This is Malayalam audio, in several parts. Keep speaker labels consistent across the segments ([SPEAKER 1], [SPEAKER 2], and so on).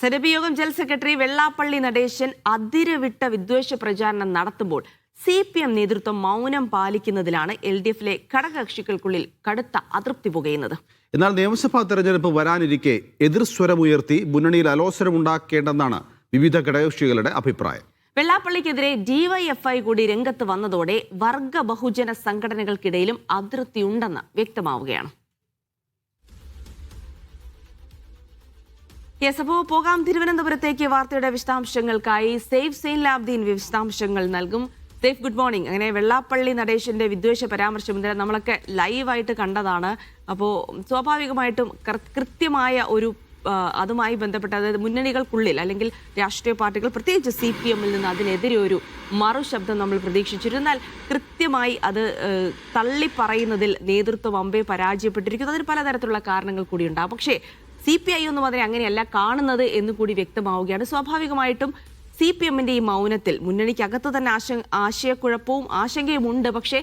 [SPEAKER 1] സെനബി യോഗം ജനറൽ സെക്രട്ടറി വെള്ളാപ്പള്ളി നടേശൻ അതിരുവിട്ട വിദ്വേഷ പ്രചാരണം നടത്തുമ്പോൾ സി പി എം നേതൃത്വം മൗനം പാലിക്കുന്നതിലാണ് എൽ ഡി എഫിലെ ഘടകകക്ഷികൾക്കുള്ളിൽ കടുത്ത അതൃപ്തി പുകയുന്നത്.
[SPEAKER 2] എന്നാൽ നിയമസഭാ തെരഞ്ഞെടുപ്പ് വരാനിരിക്കെ എതിർസ്വരമുയർത്തി മുന്നണിയിൽ അലോസരമുണ്ടാക്കേണ്ടെന്നാണ് വിവിധ ഘടകകക്ഷികളുടെ അഭിപ്രായം.
[SPEAKER 1] വെള്ളാപ്പള്ളിക്കെതിരെ ഡിവൈഎഫ്ഐ കൂടി രംഗത്ത് വന്നതോടെ വർഗ ബഹുജന സംഘടനകൾക്കിടയിലും അതൃപ്തിയുണ്ടെന്ന് വ്യക്തമാവുകയാണ്. യെസ് അപ്പോൾ പോകാം തിരുവനന്തപുരത്തേക്ക് വാർത്തയുടെ വിശദാംശങ്ങൾക്കായി സേഫ് സെയിൻ ലാബ്ദീൻ വിശദാംശങ്ങൾ നൽകും. Safe good morning. അങ്ങനെ വെള്ളാപ്പള്ളി നടേശന്റെ വിദ്വേഷ പരാമർശം ഇന്നലെ നമ്മളൊക്കെ ലൈവായിട്ട് കണ്ടതാണ്. അപ്പോൾ സ്വാഭാവികമായിട്ടും കൃത്യമായ ഒരു അതുമായി ബന്ധപ്പെട്ട അതായത് മുന്നണികൾക്കുള്ളിൽ അല്ലെങ്കിൽ രാഷ്ട്രീയ പാർട്ടികൾ പ്രത്യേകിച്ച് സി പി എമ്മിൽ നിന്ന് അതിനെതിരെ ഒരു മറുശബ്ദം നമ്മൾ പ്രതീക്ഷിച്ചിരുന്നാൽ കൃത്യമായി അത് തള്ളിപ്പറയുന്നതിൽ നേതൃത്വം അമ്പേ പരാജയപ്പെട്ടിരിക്കുന്നു. അതിന് പലതരത്തിലുള്ള കാരണങ്ങൾ കൂടിയുണ്ടാകും പക്ഷേ സി പി ഐ ഒന്നും അതിനെ അങ്ങനെയല്ല കാണുന്നത് എന്ന് കൂടി വ്യക്തമാവുകയാണ്. സ്വാഭാവികമായിട്ടും സി പി എമ്മിന്റെ ഈ മൗനത്തിൽ മുന്നണിക്കകത്ത് തന്നെ ആശ ആശയക്കുഴപ്പവും ആശങ്കയും ഉണ്ട്. പക്ഷേ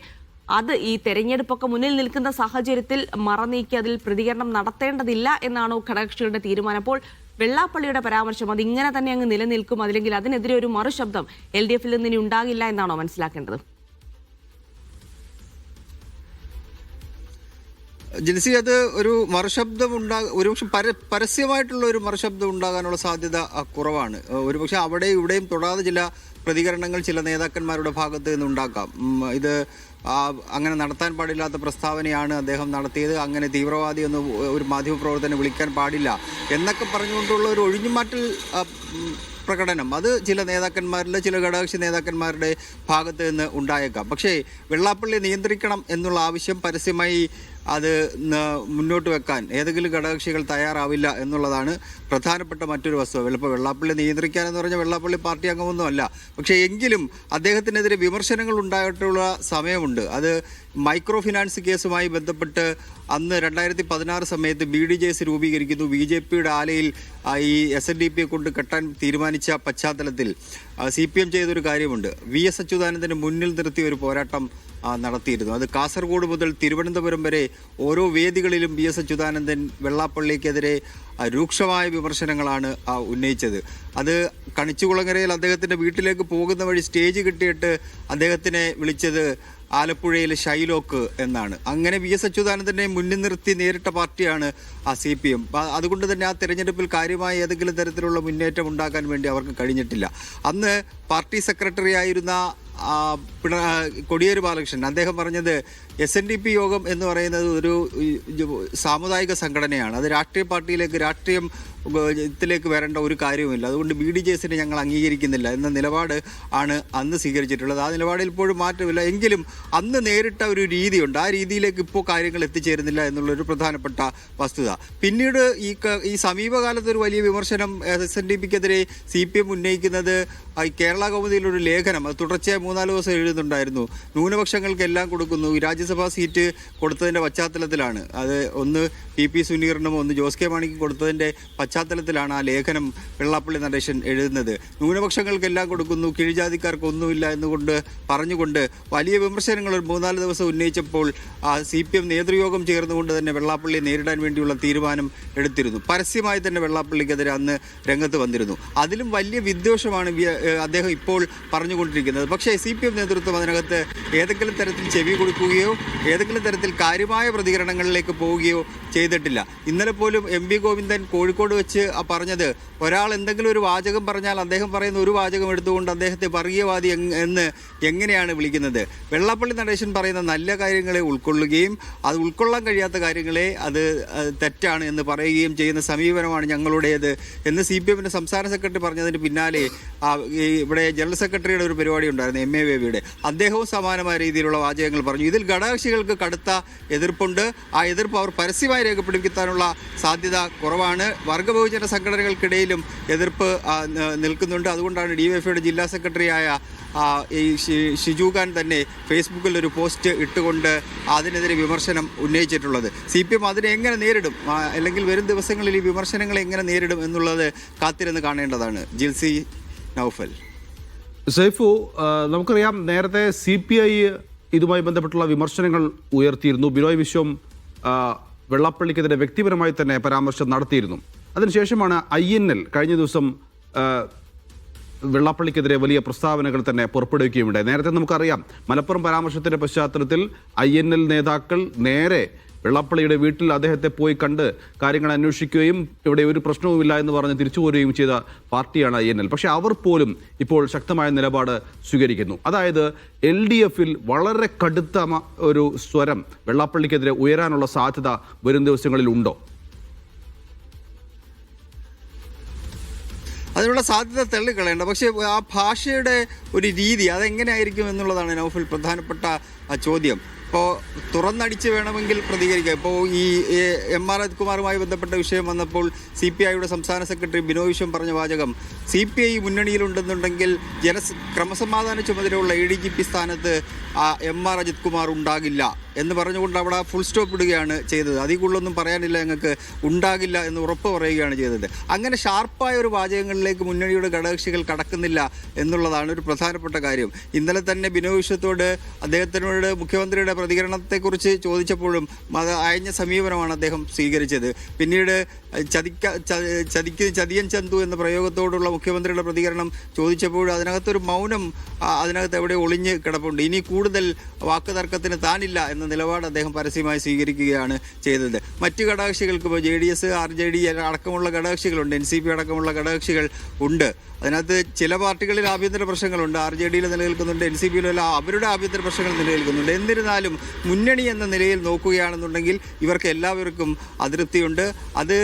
[SPEAKER 1] അത് ഈ തെരഞ്ഞെടുപ്പൊക്കെ മുന്നിൽ നിൽക്കുന്ന സാഹചര്യത്തിൽ മറനീക്കി അതിൽ പ്രതികരണം നടത്തേണ്ടതില്ല എന്നാണോ ഘടകകക്ഷികളുടെ തീരുമാനം. അപ്പോൾ വെള്ളാപ്പള്ളിയുടെ പരാമർശം അത് ഇങ്ങനെ തന്നെ അങ്ങ് നിലനിൽക്കും. അല്ലെങ്കിൽ അതിനെതിരെ ഒരു മറുശബ്ദം എൽ ഡി എഫിൽ നിന്ന് ഇനി ഉണ്ടാകില്ല എന്നാണോ മനസ്സിലാക്കേണ്ടത്?
[SPEAKER 3] ജിൻസി അത് ഒരു മറുശബ്ദം ഉണ്ടാ ഒരുപക്ഷെ പര പരസ്യമായിട്ടുള്ള ഒരു മറുശബ്ദം ഉണ്ടാകാനുള്ള സാധ്യത കുറവാണ്. ഒരുപക്ഷെ അവിടെ ഇവിടെയും തൊടാതെ ചില പ്രതികരണങ്ങൾ ചില നേതാക്കന്മാരുടെ ഭാഗത്ത് നിന്ന് ഉണ്ടാക്കാം ഇത് അങ്ങനെ നടത്താൻ പാടില്ലാത്ത പ്രസ്താവനയാണ് അദ്ദേഹം നടത്തിയത്. അങ്ങനെ തീവ്രവാദി എന്ന് ഒരു മാധ്യമപ്രവർത്തനം വിളിക്കാൻ പാടില്ല എന്നൊക്കെ പറഞ്ഞുകൊണ്ടുള്ള ഒരു ഒഴിഞ്ഞുമാറ്റൽ പ്രകടനം. അത് ചില നേതാക്കന്മാരിലെ ചില ഘടകകക്ഷി നേതാക്കന്മാരുടെ ഭാഗത്ത് നിന്ന് ഉണ്ടായേക്കാം. പക്ഷേ വെള്ളാപ്പള്ളി നിയന്ത്രിക്കണം എന്നുള്ള ആവശ്യം പരസ്യമായി അത് മുന്നോട്ട് വെക്കാൻ ഏതെങ്കിലും ഘടകകക്ഷികൾ തയ്യാറാവില്ല എന്നുള്ളതാണ് പ്രധാനപ്പെട്ട മറ്റൊരു വസ്തു. വെള്ളപ്പോൾ വെള്ളാപ്പള്ളി നിയന്ത്രിക്കാൻ എന്ന് പറഞ്ഞാൽ വെള്ളാപ്പള്ളി പാർട്ടി അംഗമൊന്നുമല്ല. പക്ഷേ എങ്കിലും അദ്ദേഹത്തിനെതിരെ വിമർശനങ്ങൾ ഉണ്ടായിട്ടുള്ള സമയമുണ്ട്. അത് മൈക്രോ ഫിനാൻസ് കേസുമായി ബന്ധപ്പെട്ട് അന്ന് രണ്ടായിരത്തി പതിനാറ് സമയത്ത് ബി ഡി ജെ എസ് രൂപീകരിക്കുന്നു. ബി ജെ പിയുടെ ആലയിൽ ഈ എസ് എൻ ഡി പിയെ കൊണ്ട് കെട്ടാൻ തീരുമാനിച്ച പശ്ചാത്തലത്തിൽ സി പി എം ചെയ്തൊരു കാര്യമുണ്ട്. വി എസ് അച്യുതാനന്ദന് മുന്നിൽ നിർത്തി ഒരു പോരാട്ടം നടത്തിയിരുന്നു. അത് കാസർഗോഡ് മുതൽ തിരുവനന്തപുരം വരെ ഓരോ വേദികളിലും ബി എസ് അച്യുതാനന്ദൻ വെള്ളാപ്പള്ളിക്കെതിരെ രൂക്ഷമായ വിമർശനങ്ങളാണ് ഉന്നയിച്ചത്. അത് കണിച്ചുകുളങ്ങരയിൽ അദ്ദേഹത്തിന്റെ വീട്ടിലേക്ക് പോകുന്ന വഴി സ്റ്റേജ് കിട്ടിയിട്ട് അദ്ദേഹത്തിനെ വിളിച്ചത് ആലപ്പുഴയിലെ ഷൈലോക്ക് എന്നാണ്. അങ്ങനെ വി എസ് അച്യുതാനന്ദനെ മുന്നിൽ നിർത്തി നേരിട്ട പാർട്ടിയാണ് ആ സി പി എം. അതുകൊണ്ട് തന്നെ ആ തെരഞ്ഞെടുപ്പിൽ കാര്യമായ ഏതെങ്കിലും തരത്തിലുള്ള മുന്നേറ്റം ഉണ്ടാക്കാൻ വേണ്ടി അവർക്ക് കഴിഞ്ഞിട്ടില്ല. അന്ന് പാർട്ടി സെക്രട്ടറി ആയിരുന്ന പിണ കൊടിയേരി ബാലകൃഷ്ണൻ അദ്ദേഹം പറഞ്ഞത് എസ് എൻ ഡി പി യോഗം എന്ന് പറയുന്നത് ഒരു സാമുദായിക സംഘടനയാണ്. അത് രാഷ്ട്രീയ പാർട്ടിയിലേക്ക് രാഷ്ട്രീയം ത്തിലേക്ക് വരേണ്ട ഒരു കാര്യവുമില്ല. അതുകൊണ്ട് ബി ഡി ജെ എസിനെ ഞങ്ങൾ അംഗീകരിക്കുന്നില്ല എന്ന നിലപാട് ആണ് അന്ന് സ്വീകരിച്ചിട്ടുള്ളത്. ആ നിലപാടിൽ ഇപ്പോഴും മാറ്റമില്ല. എങ്കിലും അന്ന് നേരിട്ട ഒരു രീതിയുണ്ട്. ആ രീതിയിലേക്ക് ഇപ്പോൾ കാര്യങ്ങൾ എത്തിച്ചേരുന്നില്ല എന്നുള്ളൊരു പ്രധാനപ്പെട്ട വസ്തുത. പിന്നീട് ഈ ഈ സമീപകാലത്ത് ഒരു വലിയ വിമർശനം എസ് എൻ ഡി പിക്കെതിരെ സി പി എം ഉന്നയിക്കുന്നത് കേരള കൗമുദിയിലൊരു ലേഖനം അത് തുടർച്ചയായി മൂന്നാൽ ദിവസം എഴുതുന്നുണ്ടായിരുന്നു. ന്യൂനപക്ഷങ്ങൾക്കെല്ലാം കൊടുക്കുന്നു. ഈ രാജ്യസഭാ സീറ്റ് കൊടുത്തതിന്റെ പശ്ചാത്തലത്തിലാണ്. അത് ഒന്ന് പി പി സുനീറിനും ഒന്ന് ജോസ് കെ മാണിക്കും കൊടുത്തതിന്റെ പശ്ചാത്തലത്തിലാണ് ആ ലേഖനം വെള്ളാപ്പള്ളി നടേശൻ എഴുതുന്നത്. ന്യൂനപക്ഷങ്ങൾക്കെല്ലാം കൊടുക്കുന്നു കീഴ്ജാതിക്കാർക്ക് ഒന്നുമില്ല എന്നുകൊണ്ട് പറഞ്ഞുകൊണ്ട് വലിയ വിമർശനങ്ങൾ ഒരു മൂന്നാൽ ദിവസം ഉന്നയിച്ചപ്പോൾ ആ സി പി എം നേതൃയോഗം ചേർന്നുകൊണ്ട് തന്നെ വെള്ളാപ്പള്ളിയെ നേരിടാൻ വേണ്ടിയുള്ള തീരുമാനം എടുത്തിരുന്നു. പരസ്യമായി തന്നെ വെള്ളാപ്പള്ളിക്കെതിരെ അന്ന് രംഗത്ത് വന്നിരുന്നു. അതിലും വലിയ വിദ്വേഷമാണ് അദ്ദേഹം ഇപ്പോൾ പറഞ്ഞുകൊണ്ടിരിക്കുന്നത്. പക്ഷേ സി പി എം നേതൃത്വം അതിനകത്ത് ഏതെങ്കിലും തരത്തിൽ ചെവി കൊടുക്കുകയോ ഏതെങ്കിലും തരത്തിൽ കാര്യമായ പ്രതികരണങ്ങളിലേക്ക് പോവുകയോ ചെയ്തിട്ടില്ല. ഇന്നലെ പോലും എം വി ഗോവിന്ദൻ കോഴിക്കോട് വെച്ച് പറഞ്ഞത് ഒരാൾ എന്തെങ്കിലും ഒരു വാചകം പറഞ്ഞാൽ അദ്ദേഹം പറയുന്ന ഒരു വാചകം എടുത്തുകൊണ്ട് അദ്ദേഹത്തെ വർഗീയവാദി എന്ന് എങ്ങനെയാണ് വിളിക്കുന്നത്? വെള്ളാപ്പള്ളി നടേശൻ പറയുന്ന നല്ല കാര്യങ്ങളെ ഉൾക്കൊള്ളുകയും അത് ഉൾക്കൊള്ളാൻ കഴിയാത്ത കാര്യങ്ങളെ അത് തെറ്റാണ് എന്ന് പറയുകയും ചെയ്യുന്ന സമീപനമാണ് ഞങ്ങളുടേത് എന്ന് സി പി എമ്മിന്റെ സംസ്ഥാന സെക്രട്ടറി പറഞ്ഞതിന് പിന്നാലെ ഇവിടെ ജനറൽ സെക്രട്ടറിയുടെ ഒരു പരിപാടി ഉണ്ടായിരുന്നു എം എ ബേബിയുടെ അദ്ദേഹവും സമാനമായ രീതിയിലുള്ള വാചകങ്ങൾ പറഞ്ഞു. ഇതിൽ ഘടകകക്ഷികൾക്ക് കടുത്ത എതിർപ്പുണ്ട്. ആ എതിർപ്പ് അവർ പരസ്യമായി രേഖപ്പെടുത്താനുള്ള സാധ്യത കുറവാണ്. വർഗ ബഹുജന സംഘടനകൾക്കിടയിലും എതിർപ്പ് നിൽക്കുന്നുണ്ട്. അതുകൊണ്ടാണ് ഡി വൈ എഫ്ഐയുടെ ജില്ലാ സെക്രട്ടറിയായ ഈ ഷിജുഖാൻ ഷിജു ഖാൻ തന്നെ ഫേസ്ബുക്കിൽ ഒരു പോസ്റ്റ് ഇട്ടുകൊണ്ട് അതിനെതിരെ വിമർശനം ഉന്നയിച്ചിട്ടുള്ളത്. സി പി എം അതിനെ എങ്ങനെ നേരിടും? അല്ലെങ്കിൽ വരും ദിവസങ്ങളിൽ ഈ വിമർശനങ്ങളെ എങ്ങനെ നേരിടും എന്നുള്ളത് കാത്തിരുന്ന് കാണേണ്ടതാണ്. ജിൽസി നൗഫൽ.
[SPEAKER 2] സൈഫു നമുക്കറിയാം നേരത്തെ സി പി ഐ ഇതുമായി ബന്ധപ്പെട്ടുള്ള വിമർശനങ്ങൾ ഉയർത്തിയിരുന്നു. ബിനോയ് വിശ്വം വെള്ളാപ്പള്ളിക്കെതിരെ വ്യക്തിപരമായി തന്നെ പരാമർശം നടത്തിയിരുന്നു. അതിനുശേഷമാണ് ഐ എൻ എൽ കഴിഞ്ഞ ദിവസം വെള്ളാപ്പള്ളിക്കെതിരെ വലിയ പ്രസ്താവനകൾ തന്നെ പുറപ്പെടുവിക്കുകയുണ്ടായി. നേരത്തെ നമുക്കറിയാം മലപ്പുറം പരാമർശത്തിന്റെ പശ്ചാത്തലത്തിൽ ഐ നേതാക്കൾ നേരെ വെള്ളാപ്പള്ളിയുടെ വീട്ടിൽ അദ്ദേഹത്തെ പോയി കണ്ട് കാര്യങ്ങൾ അന്വേഷിക്കുകയും ഇവിടെ ഒരു പ്രശ്നവുമില്ല എന്ന് പറഞ്ഞ് തിരിച്ചു പോരുകയും ചെയ്ത പാർട്ടിയാണ് ഐ എൻ എൽ. പക്ഷേ അവർ പോലും ഇപ്പോൾ ശക്തമായ നിലപാട് സ്വീകരിക്കുന്നു. അതായത് എൽ ഡി എഫിൽ വളരെ കടുത്ത ഒരു സ്വരം വെള്ളാപ്പള്ളിക്കെതിരെ ഉയരാനുള്ള സാധ്യത വരും ദിവസങ്ങളിൽ ഉണ്ടോ?
[SPEAKER 3] അതിനുള്ള സാധ്യത തള്ളിക്കളയേണ്ട. പക്ഷേ ആ ഭാഷയുടെ ഒരു രീതി അതെങ്ങനെയായിരിക്കും എന്നുള്ളതാണ് നൗഫൽ പ്രധാനപ്പെട്ട ചോദ്യം. ഇപ്പോൾ തുറന്നടിച്ച് വേണമെങ്കിൽ പ്രതികരിക്കുക ഇപ്പോൾ ഈ എ, ആർ അജിത്കുമാറുമായി ബന്ധപ്പെട്ട വിഷയം വന്നപ്പോൾ സി പി ഐയുടെ സംസ്ഥാന സെക്രട്ടറി ബിനോയ് വിശ്വം പറഞ്ഞ വാചകം സി പി ഐ മുന്നണിയിലുണ്ടെന്നുണ്ടെങ്കിൽ ജനസ് ക്രമസമാധാന ചുമതലയുള്ള എ ഡി ജി പി സ്ഥാനത്ത് എം ആർ അജിത് കുമാർ ഉണ്ടാകില്ല എന്ന് പറഞ്ഞുകൊണ്ട് അവിടെ ഫുൾ സ്റ്റോപ്പ് ഇടുകയാണ് ചെയ്തത്. അതിൽ കൂടുതലൊന്നും പറയാനില്ല ഞങ്ങൾക്ക് ഉണ്ടാകില്ല എന്ന് ഉറപ്പ് പറയുകയാണ് ചെയ്തത്. അങ്ങനെ ഷാർപ്പായ ഒരു വാചകങ്ങളിലേക്ക് മുന്നണിയുടെ ഘടകകക്ഷികൾ കടക്കുന്നില്ല എന്നുള്ളതാണ് ഒരു പ്രധാനപ്പെട്ട കാര്യം. ഇന്നലെ തന്നെ ബിനോയ് വിശ്വത്തോട് അദ്ദേഹത്തിനോട് മുഖ്യമന്ത്രിയുടെ പ്രതികരണത്തെക്കുറിച്ച് ചോദിച്ചപ്പോഴും മത അയഞ്ഞ സമീപനമാണ് അദ്ദേഹം സ്വീകരിച്ചത്. പിന്നീട് ചതിക്ക ചതിക്ക് ചതിയൻ ചന്തു എന്ന പ്രയോഗത്തോടുള്ള മുഖ്യമന്ത്രിയുടെ പ്രതികരണം ചോദിച്ചപ്പോൾ അതിനകത്തൊരു മൗനം അതിനകത്ത് എവിടെ ഒളിഞ്ഞ് കിടപ്പുണ്ട്. ഇനി കൂടുതൽ വാക്ക് തർക്കത്തിന് താനില്ല എന്ന നിലപാട് അദ്ദേഹം പരസ്യമായി സ്വീകരിക്കുകയാണ് ചെയ്തത്. മറ്റു ഘടകകക്ഷികൾക്ക് ഇപ്പോൾ J D S R J D അടക്കമുള്ള ഘടകകക്ഷികളുണ്ട്. എൻ സി പി അടക്കമുള്ള ഘടകകക്ഷികൾ ഉണ്ട്. അതിനകത്ത് ചില പാർട്ടികളിൽ ആഭ്യന്തര പ്രശ്നങ്ങളുണ്ട്. ആർ ജെ ഡിയിൽ നിലനിൽക്കുന്നുണ്ട്. എൻ സി പിയിലും അവരുടെ ആഭ്യന്തര പ്രശ്നങ്ങൾ നിലനിൽക്കുന്നുണ്ട്. എന്നിരുന്നാലും മുന്നണി എന്ന നിലയിൽ നോക്കുകയാണെന്നുണ്ടെങ്കിൽ ഇവർക്ക് എല്ലാവർക്കും അതൃപ്തിയുണ്ട്. അത്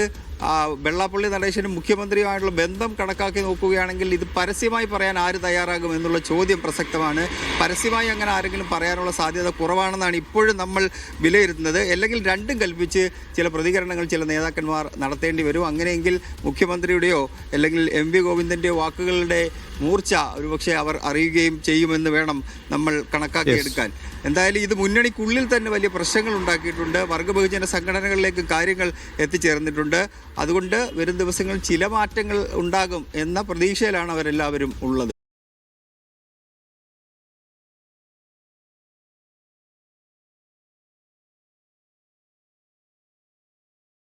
[SPEAKER 3] വെള്ളാപ്പള്ളി നടേശനും മുഖ്യമന്ത്രിയുമായിട്ടുള്ള ബന്ധം കണക്കാക്കി നോക്കുകയാണെങ്കിൽ ഇത് പരസ്യമായി പറയാൻ ആര് തയ്യാറാകും എന്നുള്ള ചോദ്യം പ്രസക്തമാണ്. പരസ്യമായി അങ്ങനെ ആരെങ്കിലും പറയാനുള്ള സാധ്യത കുറവാണെന്നാണ് ഇപ്പോഴും നമ്മൾ വിലയിരുത്തുന്നത്. അല്ലെങ്കിൽ രണ്ടും കൽപ്പിച്ച് ചില പ്രതികരണങ്ങൾ ചില നേതാക്കന്മാർ നടത്തേണ്ടി വരും. അങ്ങനെയെങ്കിൽ മുഖ്യമന്ത്രിയുടെയോ അല്ലെങ്കിൽ എം വി ഗോവിന്ദന്റെയോ വാക്കുകളുടെ മൂർച്ച ഒരുപക്ഷെ അവർ അറിയുകയും ചെയ്യുമെന്ന് വേണം നമ്മൾ കണക്കാക്കിയെടുക്കാൻ എന്തായാലും ഇത് മുന്നണിക്കുള്ളിൽ തന്നെ വലിയ പ്രശ്നങ്ങൾ ഉണ്ടാക്കിയിട്ടുണ്ട്. വർഗ ബഹുജന സംഘടനകളിലേക്ക് കാര്യങ്ങൾ എത്തിച്ചേർന്നിട്ടുണ്ട്. അതുകൊണ്ട് വരും ദിവസങ്ങളിൽ ചില മാറ്റങ്ങൾ ഉണ്ടാകും എന്ന പ്രതീക്ഷയിലാണ് അവരെല്ലാവരും ഉള്ളത്.